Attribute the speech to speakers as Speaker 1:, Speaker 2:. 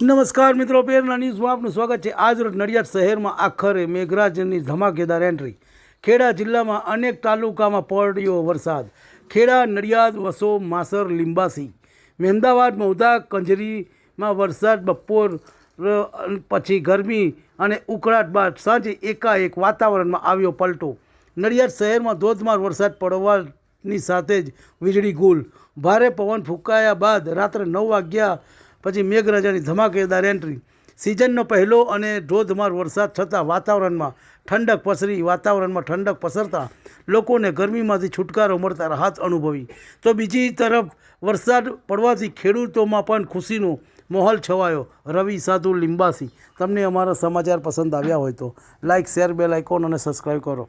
Speaker 1: નમસ્કાર મિત્રો, પેરના ન્યૂઝમાં આપનું સ્વાગત છે. આજરોજ નડિયાદ શહેરમાં આખરે મેઘરાજની ધમાકેદાર એન્ટ્રી ખેડા જિલ્લામાં અનેક તાલુકામાં પડ્યો વરસાદ. ખેડા, નડિયાદ, વસો, માસર, લીંબાસી. મહેમદાવાદ મૌદા કંજરીમાં વરસાદ, બપોર પછી ગરમી અને ઉકળાટ બાદ સાંજે એકાએક વાતાવરણમાં આવ્યો પલટો. નડિયાદ શહેરમાં ધોધમાર વરસાદ પડવાની સાથે જ વીજળી ગુલ. ભારે પવન ફૂંકાયા બાદ રાત્રે નવ વાગ્યા પછી મેઘરાજાની ધમાકેદાર એન્ટ્રી સિઝનનો પહેલો અને ધોધમાર વરસાદ થતાં વાતાવરણમાં ઠંડક પસરી, વાતાવરણમાં ઠંડક પસરતા લોકોને ગરમીમાંથી છુટકારો મળતા રાહત અનુભવી. તો બીજી તરફ વરસાદ પડવાથી ખેડૂતોમાં પણ ખુશીનો માહોલ છવાયો. રવિ સાધુ લિંબાસી. તમને અમારા સમાચાર પસંદ આવ્યા હોય તો લાઇક શેર બેલ આઇકોન અને સબસ્ક્રાઈબ કરો.